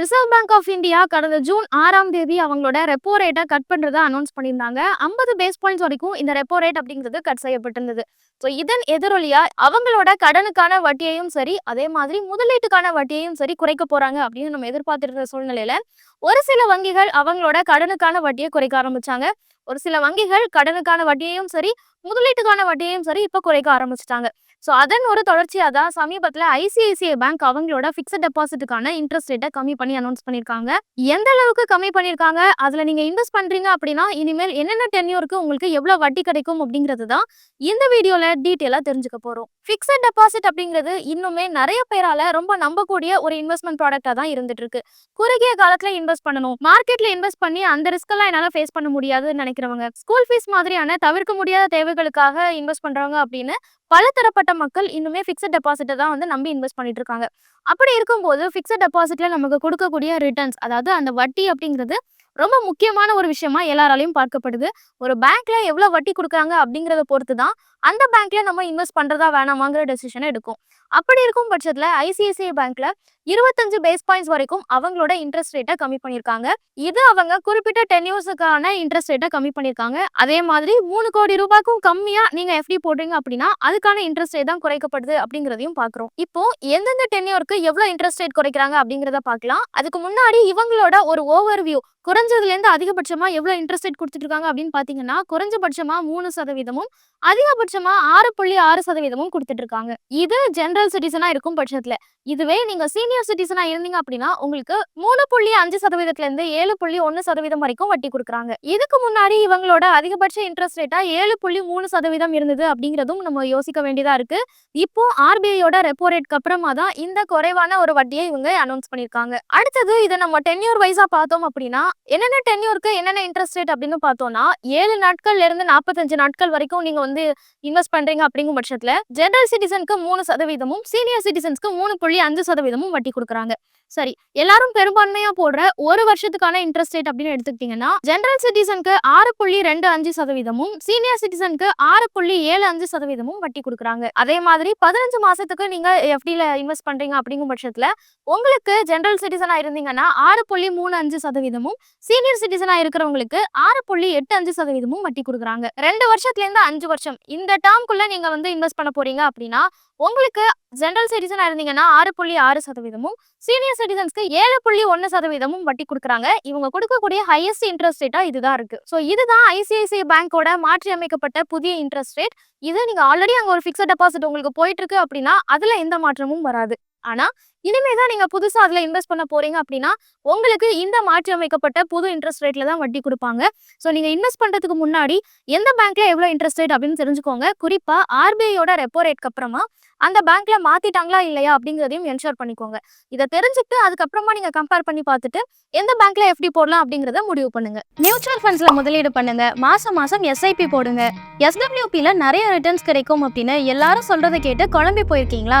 Reserve Bank of India கடந்த June ஆறாம் தேதி அவங்களோட ரெப்போ ரேட்டை கட் பண்றதா அனௌன்ஸ் பண்ணியிருந்தாங்க. ஐம்பது பேஸ் பாயிண்ட்ஸ் வரைக்கும் இந்த ரெப்போ ரேட் அப்படிங்கிறது கட் செய்யப்பட்டிருந்தது. ஸோ இதன் எதிரொலியா அவங்களோட கடனுக்கான வட்டியையும் சரி அதே மாதிரி முதலீட்டுக்கான வட்டியையும் சரி குறைக்க போறாங்க அப்படின்னு நம்ம எதிர்பார்த்திருந்த சூழ்நிலையில ஒரு சில வங்கிகள் அவங்களோட கடனுக்கான வட்டியை குறைக்க ஆரம்பிச்சாங்க. ஒரு சில வங்கிகள் கடனுக்கான வட்டியையும் சரி முதலீட்டுக்கான வட்டியையும் சரி இப்போ குறைக்க ஆரம்பிச்சிட்டாங்க. ஸோ அதன் ஒரு தொடர்ச்சியாக தான் சமீபத்தில் ஐசிஐசிஐ பேங்க் அவங்களோட ஃபிக்ஸட் டெபாசிட்டுக்கான இன்ட்ரெஸ்ட் ரேட்டை கம்மி பண்ணி அனௌன்ஸ் பண்ணியிருக்காங்க எந்த அளவுக்கு கம்மி பண்ணியிருக்காங்க அதில் நீங்கள் இன்வெஸ்ட் பண்ணுறீங்க அப்படின்னா இனிமேல் என்னென்ன டென்யூருக்கு உங்களுக்கு எவ்வளோ வட்டி கிடைக்கும் அப்படிங்கிறது தான் இந்த வீடியோவில் டீட்டெயிலாக தெரிஞ்சுக்க போகிறோம் ஃபிக்ஸட் டெபாசிட் அப்படிங்கிறது இன்னுமே நிறைய பேரால ரொம்ப நம்பக்கூடிய ஒரு இன்வெஸ்ட்மெண்ட் ப்ராடக்டாக தான் இருந்துட்டு இருக்கு குறுகிய காலத்தில் இன்வெஸ்ட் பண்ணணும். மார்க்கெட்டில் இன்வெஸ்ட் பண்ணி அந்த ரிஸ்க்கெல்லாம் என்னால் ஃபேஸ் பண்ண முடியாதுன்னு நினைக்கிறவங்க ஸ்கூல் ஃபீஸ் மாதிரியான தவிர்க்க முடியாத தேவைகளுக்காக இன்வெஸ்ட் பண்ணுறவங்க அப்படின்னு பல தரப்பட்ட மக்கள் இன்னுமே ஃபிக்ஸட் டெபாசிட்டை தான் வந்து நம்பி இன்வெஸ்ட் பண்ணிட்டு இருக்காங்க அப்படி இருக்கும்போது ஃபிக்ஸட் டெபாசிட்ல நமக்கு கொடுக்கக்கூடிய ரிட்டர்ன்ஸ் அதாவது அந்த வட்டி அப்படிங்கிறது ரொம்ப முக்கியமான ஒரு விஷயமா எல்லாராலையும் பார்க்கப்படுது. ஒரு பேங்க்ல எவ்வளவு வட்டி கொடுக்குறாங்க அப்படிங்கிறத பொறுத்து தான் அந்த பேங்க்ல நம்ம இன்வெஸ்ட் பண்றதா வேணாமாங்கிற டெசிஷனை எடுக்கும். அப்படி இருக்கும் பட்சத்துல ஐசிஐசிஐ பேங்க்ல இருபத்தஞ்சு பேஸ் பாயிண்ட்ஸ் வரைக்கும் அவங்களோட இன்ட்ரெஸ்ட் ரேட்டை கம்மி பண்ணியிருக்காங்க இது அவங்க குறிப்பிட்ட டென்யூஸுக்கான இன்ட்ரெஸ்ட் ரேட்டை கம்மி பண்ணியிருக்காங்க அதே மாதிரி மூணு கோடி ரூபாய்க்கும் கம்மியா நீங்க எஃப்டி போடுறீங்க அப்படின்னா அதுக்கான இன்ட்ரெஸ்ட் ரேட் தான் குறைக்கப்படுது அப்படிங்கிறதையும் பாக்குறோம் இப்போ எந்தெந்த டென் இயருக்கு எவ்வளவு இன்ட்ரெஸ்ட் ரேட் குறைக்கிறாங்க அப்படிங்கிறத பார்க்கலாம். அதுக்கு முன்னாடி இவங்களோட ஒரு ஓவர் வியூ குறைஞ்சதுல குறைஞ்சதுலேருந்து அதிகபட்சமாக எவ்வளோ இன்ட்ரெஸ்ட் ரேட் கொடுத்துட்ருக்காங்க அப்படின்னு பார்த்தீங்கன்னா குறைஞ்சபட்சமாக மூணு சதவீதமும் அதிகபட்சமாக ஆறு புள்ளி ஆறு சதவீதமும் கொடுத்துட்ருக்காங்க. இது ஜென்ரல் சிட்டிசனாக இருக்கும் பட்சத்தில். இதுவே நீங்கள் சீனியர் சிட்டிசனாக இருந்தீங்க அப்படின்னா உங்களுக்கு மூணு புள்ளி அஞ்சு சதவீதத்துலேருந்து ஏழு புள்ளி ஒன்று சதவீதம் வரைக்கும் வட்டி கொடுக்குறாங்க. இதுக்கு முன்னாடி இவங்களோட அதிகபட்ச இன்ட்ரெஸ்ட் ரேட்டாக ஏழு புள்ளி மூணு சதவீதம் இருந்தது அப்படிங்கிறதும் நம்ம யோசிக்க வேண்டியதாக இருக்குது இப்போ ஆர்பிஐயோட ரெப்போ ரேட்க்கு அப்புறமா தான் இந்த குறைவான ஒரு வட்டியை இவங்க அனௌன்ஸ் பண்ணியிருக்காங்க. அடுத்தது இதை நம்ம டென்யூர் வைஸாக பார்த்தோம் அப்படின்னா என்னென்ன டென்யூருக்கு என்னென்ன இன்ட்ரெஸ்ட் ரேட் அப்படின்னு பார்த்தோம்னா ஏழு நாட்கள்ல இருந்து நாற்பத்தஞ்சு நாட்கள் வரைக்கும் நீங்க வந்து இன்வெஸ்ட் பண்றீங்க அப்படிங்கும் பட்சத்துல ஜெனரல் சிட்டிசனுக்கு மூணு சதவீதமும் சீனியர் சிட்டிசன்ஸ்க்கு மூணு புள்ளி அஞ்சு சதவீதமும் வட்டி கொடுக்குறாங்க. சரி எல்லாரும் பெரும்பான்மையா போடுற ஒரு வருஷத்துக்கான இன்ட்ரெஸ்ட் ரேட் அப்படின்னு எடுத்துக்கிட்டீங்கன்னா ஜெனரல் சிட்டிசனுக்கு ஆறு புள்ளி ரெண்டு அஞ்சு சதவீதமும் சீனியர் சிட்டிசனுக்கு ஆறு புள்ளி ஏழு அஞ்சு சதவீதமும் வட்டி கொடுக்குறாங்க. அதே மாதிரி பதினஞ்சு மாசத்துக்கு நீங்க எஃப்டில இன்வெஸ்ட் பண்றீங்க அப்படிங்கும் பட்சத்துல உங்களுக்கு ஜெனரல் சிட்டிசனா இருந்தீங்கன்னா ஆறு புள்ளி மூணு அஞ்சு சதவீதமும் சீனியர் சிட்டிசனா இருக்கிறவங்களுக்கு ஆறு புள்ளி எட்டு அஞ்சு சதவீதமும் வட்டி கொடுக்குறாங்க. ரெண்டு வருஷத்துல இருந்து அஞ்சு வருஷம். இந்த டேர்ம்குள்ள நீங்க வந்து இன்வெஸ்ட் பண்ண போறீங்க அப்படின்னா உங்களுக்கு ஜெனரல் சிட்டிசனா இருந்தீங்கன்னா ஆறு புள்ளி ஆறு சதவீதமும் சீனியர் சிட்டிசன்ஸ்க்கு ஏழு புள்ளி ஒன்னு சதவீதமும் வட்டி கொடுக்குறாங்க. இவங்க கொடுக்கக்கூடிய ஹையஸ்ட் இன்ட்ரெஸ்ட் ரேட்டா இதுதான் இருக்கு. ஸோ இதுதான் ஐசிஐசிஐ பேங்கோட மாற்றி அமைக்கப்பட்ட புதிய இன்ட்ரெஸ்ட் ரேட் இது நீங்க ஆல்ரெடி அங்க ஒரு ஃபிக்ஸட் டெபாசிட் உங்களுக்கு போயிட்டு இருக்கு அப்படின்னா அதுல எந்த மாற்றமும் வராது. ஆனா இனிமே தான் நீங்க புதுசா அதுல இன்வெஸ்ட் பண்ண போறீங்க அப்படின்னா உங்களுக்கு இந்த மாற்றி அமைக்கப்பட்ட புது இன்ட்ரெஸ்ட் ரேட்ல தான் வட்டி கொடுப்பாங்க. ஸோ நீங்க இன்வெஸ்ட் பண்றதுக்கு முன்னாடி எந்த பேங்க்ல எவ்வளவு இன்ட்ரெஸ்ட் ரேட் அப்படின்னு தெரிஞ்சுக்கோங்க. குறிப்பா ஆர்பிஐயோட ரெப்போ ரேட்க்கு அப்புறமா அந்த பேங்க்ல மாத்திட்டாங்களா இல்லையா அப்படிங்கிறதையும் என்ஷோர் பண்ணிக்கோங்க. இதை தெரிஞ்சுக்கிட்டு அதுக்கப்புறமா நீங்க கம்பேர் பண்ணி பார்த்துட்டு எந்த பேங்க்ல எஃப்டி போடலாம் அப்படிங்கறத முடிவு பண்ணுங்க. மியூச்சுவல் ஃபண்ட்ஸ்ல முதலீடு பண்ணுங்க. மாசம் மாசம் எஸ்ஐபி போடுங்க. எஸ்டபிள்யூபில நிறைய ரிட்டர்ன்ஸ் கிடைக்கும் அப்படின்னு எல்லாரும் சொல்றதை கேட்டு குழம்பி போயிருக்கீங்களா?